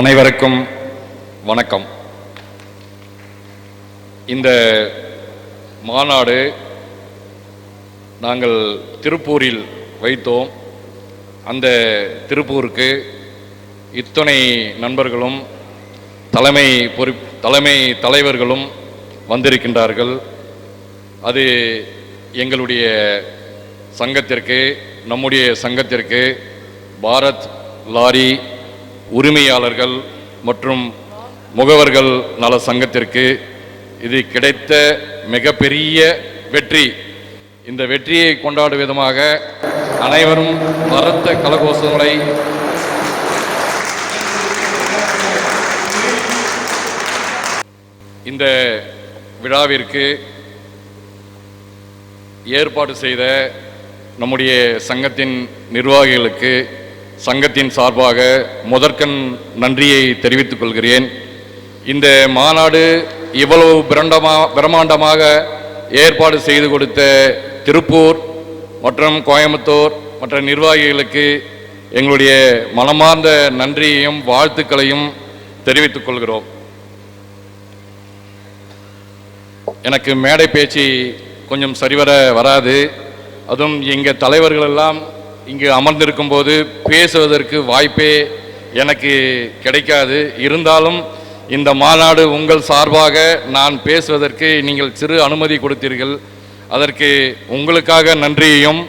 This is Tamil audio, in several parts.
அனைவருக்கும் வணக்கம். இந்த மாநாடு நாங்கள் திருப்பூரில் வைத்தோம். அந்த திருப்பூருக்கு இத்தனை நண்பர்களும் தலைமை பொறுப் தலைமை தலைவர்களும் வந்திருக்கின்றார்கள். அது எங்களுடைய சங்கத்திற்கு நம்முடைய சங்கத்திற்கு பாரத் லாரி உரிமையாளர்கள் மற்றும் முகவர்கள் நல சங்கத்திற்கு இது கிடைத்த மிகப்பெரிய வெற்றி. இந்த வெற்றியை கொண்டாடும் விதமாக அனைவரும் மரத்த கலகோசங்களை இந்த விழாவிற்கு ஏற்பாடு செய்த நம்முடைய சங்கத்தின் நிர்வாகிகளுக்கு சங்கத்தின் சார்பாக முதற்கண் நன்றியை தெரிவித்துக் கொள்கிறேன். இந்த மாநாடு இவ்வளவு பிரண்டமா பிரம்மாண்டமாக ஏற்பாடு செய்து கொடுத்த திருப்பூர் மற்றும் கோயம்புத்தூர் மற்ற நிர்வாகிகளுக்கு எங்களுடைய மனமார்ந்த நன்றியையும் வாழ்த்துக்களையும் தெரிவித்துக் கொள்கிறோம். எனக்கு மேடை பேச்சு கொஞ்சம் சரிவர வராது. அதுவும் எங்கள் தலைவர்களெல்லாம் இங்கு அமர்ந்திருக்கும் போது பேசுவதற்கு வாய்ப்பே எனக்கு கிடைக்காது. இருந்தாலும் இந்த மாநாடு உங்கள் சார்பாக நான் பேசுவதற்கு நீங்கள் சிறு அனுமதி கொடுத்தீர்கள். அதற்கு உங்களுக்காக நன்றியையும்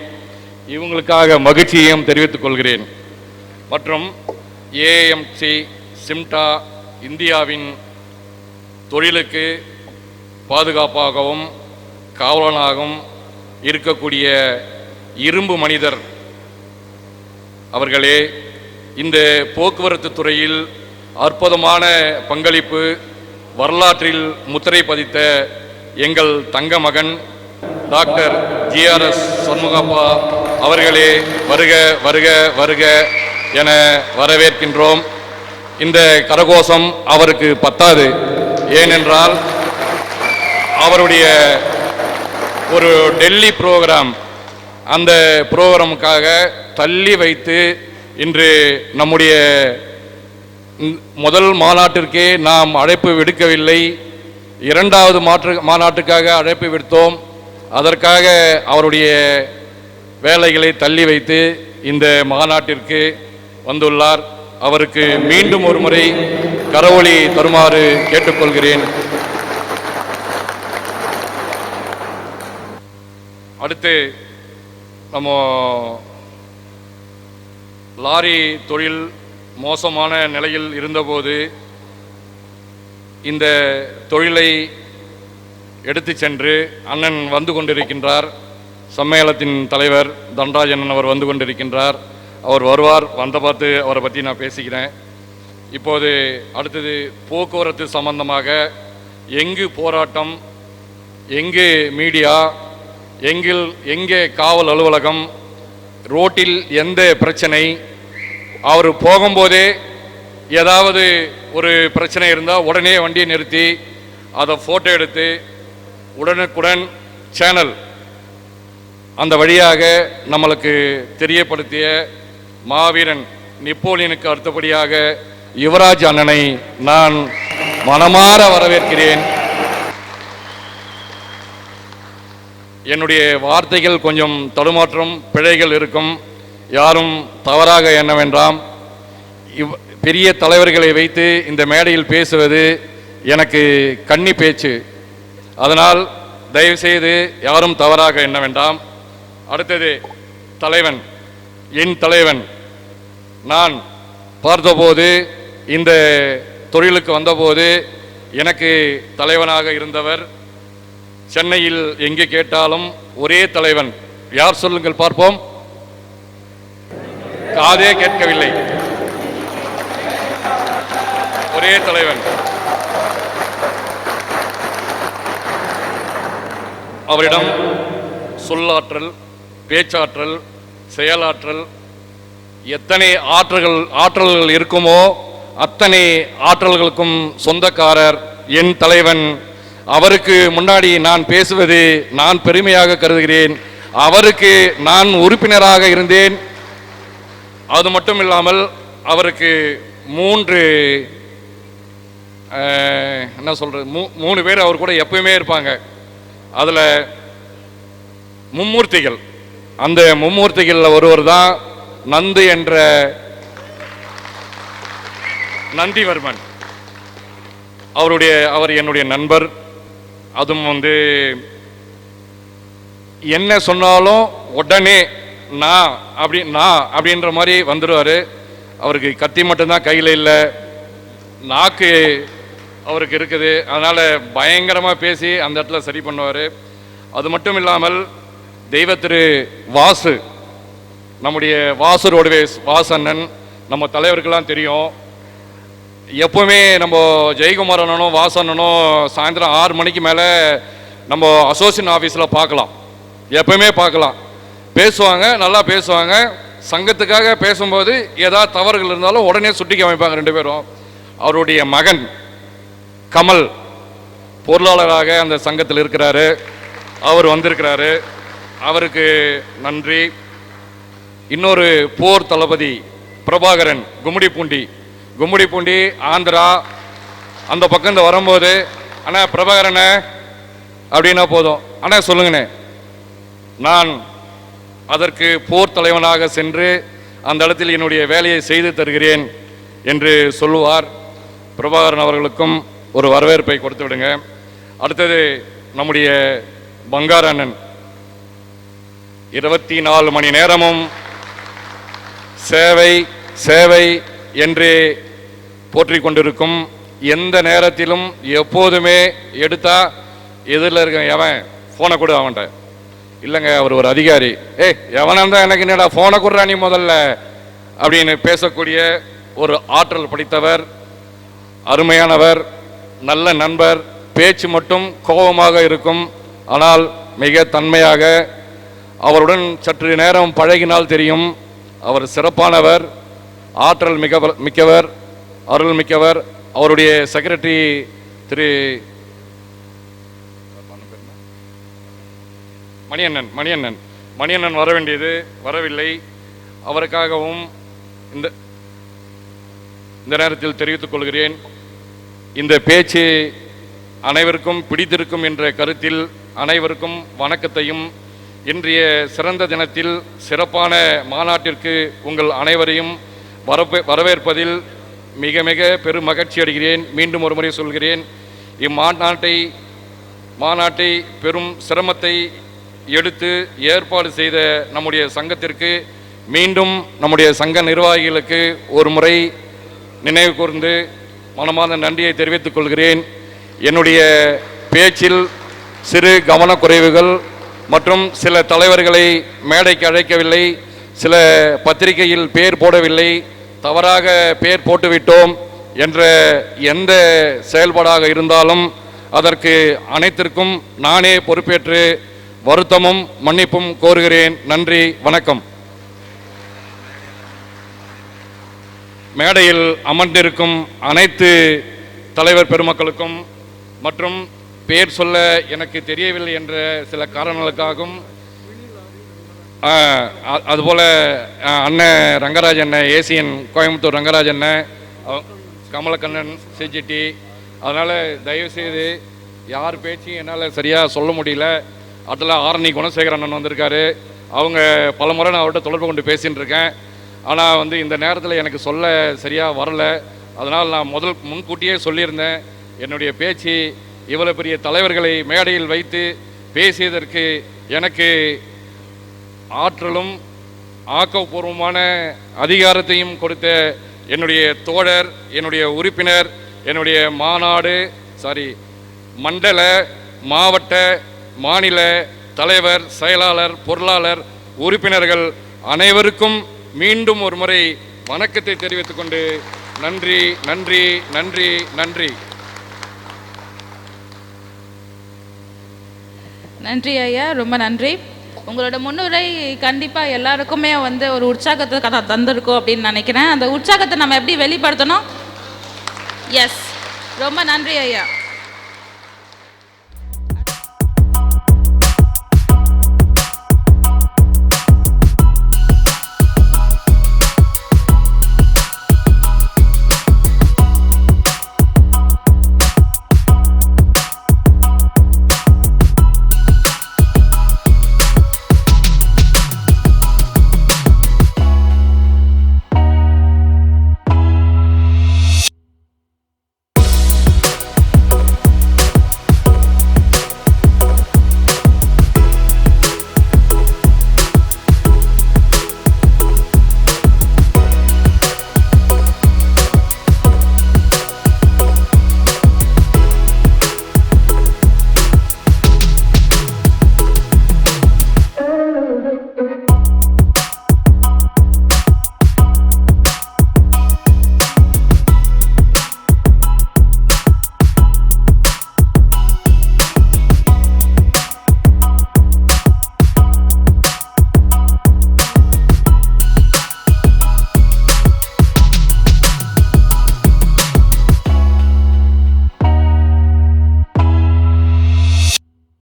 இவங்களுக்காக மகிழ்ச்சியையும் தெரிவித்துக் கொள்கிறேன். மற்றும் ஏஎம்சி சிம்டா இந்தியாவின் தொழிலுக்கு பாதுகாப்பாகவும் காவலனாகவும் இருக்கக்கூடிய இரும்பு மனிதர் அவர்களே இந்த போக்குவரத்து துறையில் அற்புதமான பங்களிப்பு வரலாற்றில் முத்திரை பதித்த எங்கள் தங்க மகன் டாக்டர் ஜிஆர்எஸ் சண்முகப்பா அவர்களே வருக வருக வருக என வரவேற்கின்றோம். இந்த கரகோஷம் அவருக்கு பத்தாது. ஏனென்றால் அவருடைய ஒரு டெல்லி ப்ரோக்ராம் அந்த ப்ரோக்ராமுக்காக தள்ளி வைத்து இன்று நம்முடைய முதல் மாநாட்டிற்கே நாம் அழைப்பு விடுக்கவில்லை. இரண்டாவது மாற்று மாநாட்டுக்காக அழைப்பு விடுத்தோம். அதற்காக அவருடைய வேலைகளை தள்ளி வைத்து இந்த மாநாட்டிற்கு வந்துள்ளார். அவருக்கு மீண்டும் ஒரு முறை கரவொளி தருமாறு கேட்டுக்கொள்கிறேன். அடுத்து நம்ம லாரி தொழில் மோசமான நிலையில் இருந்தபோது இந்த தொழிலை எடுத்து சென்று அண்ணன் வந்து கொண்டிருக்கின்றார். சம்மேளத்தின் தலைவர் தண்டராஜன் அவர் வந்து கொண்டிருக்கின்றார். அவர் வருவார் வந்த பார்த்து அவரை பற்றி நான் பேசிக்கிறேன். இப்போது அடுத்தது போக்குவரத்து சம்பந்தமாக எங்கு போராட்டம் எங்கு மீடியா எங்கில் எங்கே காவல் அலுவலகம் ரோட்டில் எந்த பிரச்சனை அவர் போகும்போதே ஏதாவது ஒரு பிரச்சனை இருந்தால் உடனே வண்டியை நிறுத்தி அதை ஃபோட்டோ எடுத்து உடனுக்குடன் சேனல் அந்த வழியாக நம்மளுக்கு தெரியப்படுத்திய மாவீரன் நெப்போலியனுக்கு அடுத்தபடியாக யுவராஜ் அண்ணனை நான் மனமாற வரவேற்கிறேன். என்னுடைய வார்த்தைகள் கொஞ்சம் தடுமாற்றம் பிழைகள் இருக்கும். யாரும் தவறாக என்னவென்றாம் இவ் பெரிய தலைவர்களை வைத்து இந்த மேடையில் பேசுவது எனக்கு கன்னி பேச்சு. அதனால் தயவுசெய்து யாரும் தவறாக எண்ண அடுத்தது தலைவன் என் தலைவன். நான் பார்த்தபோது இந்த தொழிலுக்கு வந்தபோது எனக்கு தலைவனாக இருந்தவர். சென்னையில் எங்கே கேட்டாலும் ஒரே தலைவன். யார் சொல்லுங்கள் பார்ப்போம். காதே கேட்கவில்லை. ஒரே தலைவன். அவரிடம் சொல்லாற்றல் பேச்சாற்றல் செயலாற்றல் எத்தனை ஆற்றல்கள் ஆற்றல்கள் இருக்குமோ அத்தனை ஆற்றல்களுக்கும் சொந்தக்காரர் என் தலைவன். அவருக்கு முன்னாடி நான் பேசுவது நான் பெருமையாக கருதுகிறேன். அவருக்கு நான் உறுப்பினராக இருந்தேன். அது மட்டும் இல்லாமல் அவருக்கு மூன்று என்ன சொல்கிறது மூ மூணு பேர் அவர் கூட எப்பயுமே இருப்பாங்க. அதில் மும்மூர்த்திகள். அந்த மும்மூர்த்திகளில் ஒருவர் தான் நந்து என்ற நந்திவர்மன். அவருடைய அவர் என்னுடைய நண்பர். அதுவும் வந்து என்ன சொன்னாலும் உடனே நான் அப்படி நான் அப்படின்ற மாதிரி வந்துடுவார் அவருக்கு கத்தி மட்டும்தான் கையில் இல்லை. நாக்கு அவருக்கு இருக்குது. அதனால் பயங்கரமாக பேசி அந்த இடத்துல சரி பண்ணுவார். அது மட்டும் இல்லாமல் தெய்வ திரு வாசு நம்முடைய வாசு ரோடுவேஸ் வாசண்ணன் நம்ம தலைவருக்கெல்லாம் தெரியும். எப்போவுமே நம்ம ஜெயக்குமார் அண்ணனும் வாசண்ணனும் சாயந்தரம் ஆறு மணிக்கு மேலே நம்ம அசோசியேஷன் ஆஃபீஸில் பார்க்கலாம். எப்பவுமே பார்க்கலாம். பேசுவாங்க நல்லா பேசுவாங்க. சங்கத்துக்காக பேசும்போது ஏதாவது தவறுகள் இருந்தாலும் உடனே சுட்டி காமிப்பாங்க ரெண்டு பேரும். அவருடைய மகன் கமல் பொருளாளராக அந்த சங்கத்தில் இருக்கிறாரு. அவர் வந்திருக்கிறாரு. அவருக்கு நன்றி. இன்னொரு போர் தளபதி பிரபாகரன் கும்முடி பூண்டி கும்முடி பூண்டி ஆந்திரா அந்த பக்கம் இந்த வரும்போது அண்ணா பிரபாகரனே அப்படின்னா போதும். அண்ணா சொல்லுங்கண்ணே. நான் அதற்கு போர் தலைவனாக சென்று அந்த இடத்தில் என்னுடைய வேலையை செய்து தருகிறேன் என்று சொல்லுவார். பிரபாகரன் அவர்களுக்கும் ஒரு வரவேற்பை கொடுத்து விடுங்க. அடுத்தது நம்முடைய பங்காரண்ணன் இருபத்தி நாலு மணி நேரமும் சேவை சேவை என்று போற்றி கொண்டிருக்கும் எந்த நேரத்திலும் எப்போதுமே எடுத்தா எதிரில் இருக்க எவன் ஃபோனை கொடு அவன்கிட்ட. இல்லைங்க அவர் ஒரு அதிகாரி. ஏய் எவனா எனக்கு என்னடா ஃபோனை கொடுறா நீ முதல்ல? அப்படின்னு பேசக்கூடிய ஒரு ஆற்றல் படித்தவர் அருமையானவர் நல்ல நண்பர் பேச்சு மட்டும் கோபமாக இருக்கும் ஆனால் மிக தன்மையாக அவருடன் சற்று நேரம் பழகினால் தெரியும் அவர் சிறப்பானவர் ஆற்றல் மிக மிக்கவர் அருள் மிக்கவர் அவருடைய செக்ரட்டரி திரு மணியண்ணன் மணியண்ணன். மணியண்ணன் வர வேண்டியது வரவில்லை. அவருக்காகவும் இந்த இந்த நேரத்தில் தெரிவித்துக் கொள்கிறேன். இந்த பேச்சு அனைவருக்கும் பிடித்திருக்கும் என்ற கருத்தில் அனைவருக்கும் வணக்கத்தையும் இன்றைய சிறந்த தினத்தில் சிறப்பான மாநாட்டிற்கு உங்கள் அனைவரையும் வரவேற்பதில் மிக மிக பெரும் மகிழ்ச்சி அடைகிறேன். மீண்டும் ஒரு முறை சொல்கிறேன். இம்மாநாட்டை மாநாட்டை பெரும் சிரமத்தை எடுத்து ஏற்பாடு செய்த நம்முடைய சங்கத்திற்கு மீண்டும் நம்முடைய சங்க நிர்வாகிகளுக்கு ஒரு முறை நினைவு கூர்ந்து மனமான நன்றியை தெரிவித்துக் கொள்கிறேன். என்னுடைய பேச்சில் சிறு கவனக்குறைவுகள் மற்றும் சில தலைவர்களை மேடைக்கு அழைக்கவில்லை சில பத்திரிகையில் பேர் போடவில்லை தவறாக பேர் போட்டுவிட்டோம் என்ற எந்த செயல்பாடாக இருந்தாலும் அதற்கு அனைத்திற்கும் நானே பொறுப்பேற்று வருத்தமும் மன்னிப்பும் கோருகிறேன். நன்றி வணக்கம். மேடையில் அமர்ந்திருக்கும் அனைத்து தலைவர் பெருமக்களுக்கும் மற்றும் பேர் சொல்ல எனக்கு தெரியவில்லை என்ற சில காரணங்களுக்காகவும் அதுபோல் அண்ணன் ரங்கராஜ் அண்ணன் ஏசியன் கோயம்புத்தூர் ரங்கராஜ் அண்ணன் கமலக்கண்ணன் சிஜிடி அதனால் தயவுசெய்து யார் பேச்சையும் என்னால் சரியாக சொல்ல முடியல. அதில் ஆரணி குணசேகர அண்ணன் வந்திருக்காரு. அவங்க பல முறை நான் அவர்கிட்ட தொடர்பு கொண்டு பேசின்னு இருக்கேன். ஆனால் வந்து இந்த நேரத்தில் எனக்கு சொல்ல சரியாக வரல. அதனால் நான் முதல் முன்கூட்டியே சொல்லியிருந்தேன். என்னுடைய பேச்சு இவ்வளோ பெரிய தலைவர்களை மேடையில் வைத்து பேசியதற்கு எனக்கு ஆற்றலும் ஆக்கப்பூர்வமான அதிகாரத்தையும் கொடுத்த என்னுடைய தோழர் என்னுடைய உறுப்பினர் என்னுடைய மாநாடு சாரி மண்டல மாவட்ட மாநில தலைவர் செயலாளர் பொருளாளர் உறுப்பினர்கள் அனைவருக்கும் மீண்டும் ஒரு முறை வணக்கத்தை தெரிவித்துக் கொண்டு நன்றி நன்றி நன்றி நன்றி. நன்றி ஐயா ரொம்ப நன்றி. உங்களோட முன்னுரை கண்டிப்பாக எல்லாருக்குமே வந்து ஒரு உற்சாகத்தை த- தந்திருக்கும் அப்படின்னு நினைக்கிறேன். அந்த உற்சாகத்தை நம்ம எப்படி வெளிப்படுத்தணும்? எஸ் ரொம்ப நன்றி ஐயா.